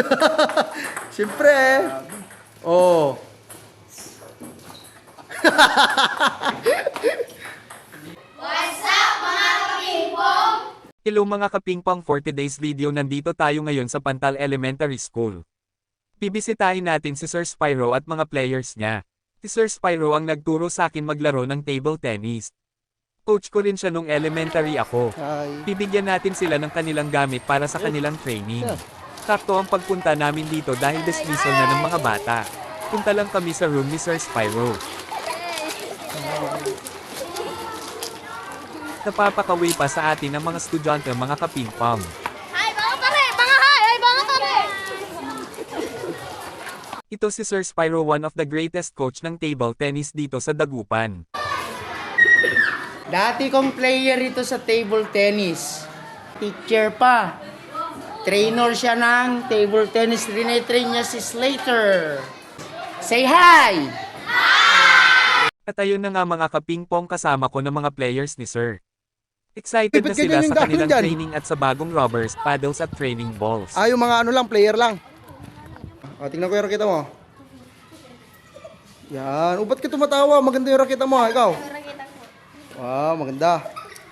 Siyempre. Oh. Hello mga kapingpong for today's video nandito tayo ngayon sa Pantal Elementary School. Bibisitahin natin si Sir Spyro at mga players niya. Si Sir Spyro ang nagturo sa akin maglaro ng table tennis. Coach ko rin siya nung elementary ako. Bibigyan natin sila ng kanilang gamit para sa kanilang training. Sakto ang pagpunta namin dito dahil dismissal na ng mga bata. Punta lang kami sa room ni Sir Spyro. Napapakawi pa sa atin ang mga estudyante mga kapingpong. Ito si Sir Spyro one of the greatest coach ng table tennis dito sa Dagupan. Dati kong player ito sa table tennis. Teacher pa. Trainer siya ng table tennis. Rinetrain niya si Slater. Say hi! At ayun na nga mga kapingpong kasama ko ng mga players ni Sir. Excited na sila sa kanilang dyan? training at sa bagong rubbers, paddles at training balls. Ah, yung mga ano lang, player lang. Ah, tingnan ko yung raketa mo. Yan. O, ba't ka tumatawa? Maganda yung raketa mo, ha? Ikaw. Rakita. Wow, maganda.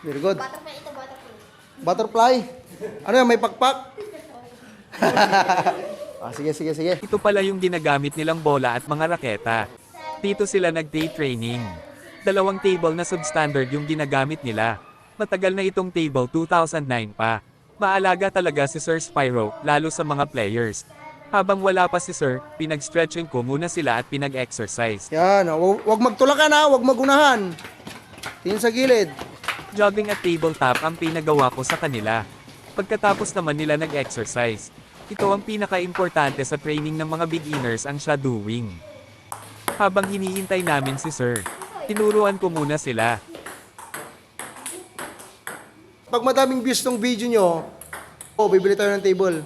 Very good. Butterfly ito, butterfly. Butterfly. Ano yan, may pakpak? ah, sige, sige, sige. Ito pala yung ginagamit nilang bola at mga raketa. Dito sila nag-day training. Dalawang table na substandard yung ginagamit nila. Matagal na itong table 2009 pa. Maalaga talaga si Sir Spyro, lalo sa mga players. Habang wala pa si Sir, pinag-stretching ko muna sila at pinag-exercise. Yan. Huwag huwag magtulakan, ha? Huwag magunahan. Tingin sa gilid. Jogging at tabletop ang pinagawa ko sa kanila. Pagkatapos naman nila nag-exercise. Ito ang pinaka-importante sa training ng mga beginners ang shadowing. Habang hinihintay namin si Sir, tinuruan ko muna sila. Pag madaming views tong video nyo, oh, bibili tayo ng table.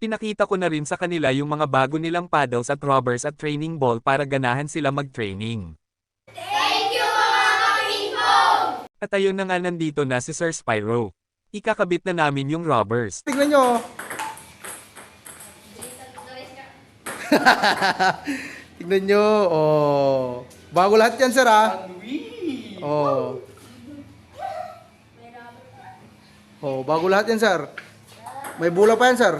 Pinakita ko na rin sa kanila yung mga bago nilang paddles at rubbers at training ball para ganahan sila mag-training. Thank you, mga kapingpong! At ayun na nga nandito na si Sir Spyro. Ikakabit na namin yung rubbers. Tignan nyo. Tignan nyo. Oh. Bago lahat yan, sir, ha? Oh. Oh, bago lahat yan, sir. May bula pa yan, sir.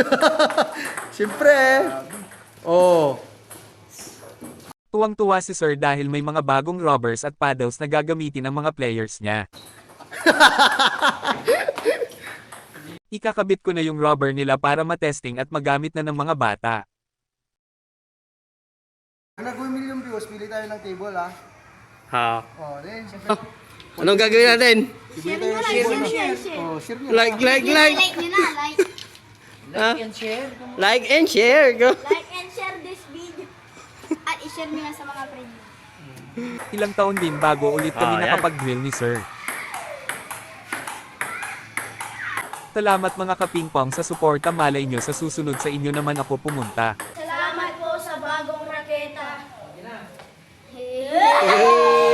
Siyempre. Oh. Tuwang-tuwa si Sir dahil may mga bagong rubbers at paddles na gagamitin ng mga players niya. Ikakabit ko na yung rubber nila para matesting at magamit na ng mga bata. Kung nag million views, pili tayo ng table, ha? Ha. Oh, then, siyempre. Anong gagawin natin? Bibili tayo ng table, na. Oh, share nyo. Like, like, like. Like nyo na, like. Ha? Like and share. Go. Like and share. At i-share nyo na sa mga friend nyo. Ilang taon din bago ulit kami Ah, yan. nakapag-drill ni Sir. Salamat mga kapingpong sa suporta malay nyo sa susunod sa inyo naman ako pumunta. Salamat po sa bagong raketa. Eh,